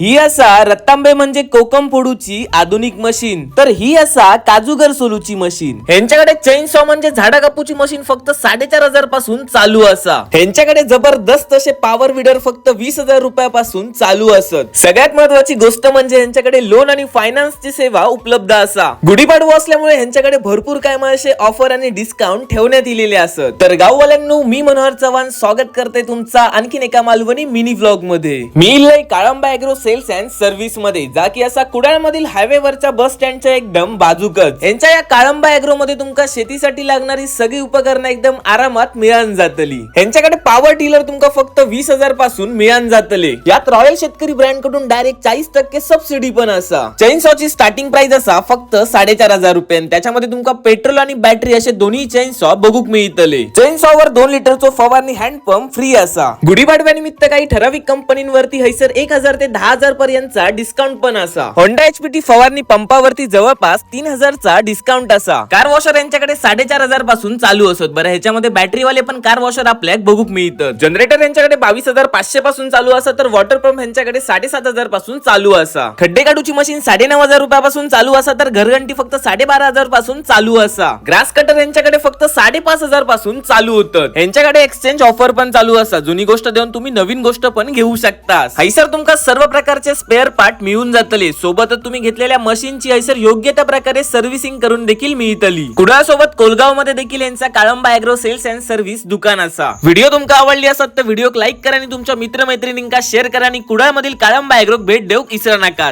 ही असा रत्तांबे म्हणजे कोकम फोडूची आधुनिक मशीन. तर ही असा काजूगर सोलूची मशीन. ह्यांच्याकडे चैन सॉ म्हणजे झाडा कापूची मशीन फक्त साडेचार हजारपासून चालू असा. ह्यांच्याकडे जबरदस्त असे पॉवर विडर फक्त वीस हजार रुपयापासून चालू असत. सगळ्यात महत्वाची गोष्ट म्हणजे ह्यांच्याकडे लोन आणि फायनान्सची सेवा उपलब्ध असा. गुढीपाडवा असल्यामुळे ह्यांच्याकडे भरपूर काय असे ऑफर आणि डिस्काउंट ठेवण्यात येलेले असत. तर गाववाल्यांनो मी मनोहर चव्हाण स्वागत करते तुमचा आणखीन एका मालवणी मिनी व्लॉगमध्ये. मी काळंबा अॅग्रो सेल्स अँड सर्व्हिसमध्ये जा की असा कुडाळमधील हायवे वरच्या बस स्टँडच्या एकदम बाजूकच. यांच्या या काळंबा अॅग्रो मध्ये तुमका शेतीसाठी लागणारी सगळी उपकरणं एकदम आरामात मिळान जातली. यांच्याकडे पॉवर टिलर तुमका फक्त वीस हजारपासून मिळान जातले. यात रॉयल शेतकरी ब्रँडकडून डायरेक्ट चाळीस टक्के सबसिडी पण असा. चेनसॉची स्टार्टिंग प्राइस असा फक्त साडेचार हजार रुपये त्याच्यामध्ये तुमका पेट्रोल आणि बॅटरी असे दोन्ही चेनसॉ बघूक मिळतले. चेनसॉ वर दोन लिटरचो फवारणी हँडपंप फ्री असा. गुढीपाडव्यानिमित्त काही ठराविक कंपनीवरती हैसर एक हजार ते दहा हजार पर्यंतचा डिस्काउंट पण असा. होंडा एचपीटी फवारणी पंपावरती जवळपास तीन हजारचा डिस्काउंट असा. कार वॉशर यांच्याकडे साडेचार हजारपासून चालू असत. बरं ह्याच्यामध्ये बॅटरीवाले पण कार वॉशर आपल्याक बघूक मिळतं जनरेटर यांच्याकडे बावीस हजार पाचशे पासून चालू असा तर वॉटर पंप यांच्याकडे साडेसात हजारपासून चालू असा. खड्डे काढूची मशीन साडे नऊ हजार रुपयापासून चालू असा तर घरघंटी फक्त साडेबारा हजारपासून चालू असा. ग्रास कटर यांच्याकडे फक्त साडेपाच हजारपासून चालू होतं. यांच्याकडे एक्सचेंज ऑफर पण चालू असा. जुनी गोष्ट देऊन तुम्ही नवीन गोष्ट पण घेऊ शकता. हैसर तुमका सर्व प्रकार प्रकारचे स्पेअर पार्ट मिळून जातले. सोबतच तुम्ही घेतलेल्या मशीनची हैसर योग्य त्या प्रकारे सर्व्हिसिंग करून देखील मिळतली. कुडाळ सोबत कोलगावमध्ये देखील यांचा Kalamba agro sales and service दुकान असा व्हिडिओ तुमका आवडली असत तर व्हिडिओ लाईक करा आणि तुमच्या मित्रमैत्रिणींका शेअर करा आणि कुडाळ मधील काळंबा अॅग्रो भेट देऊ इसरा नका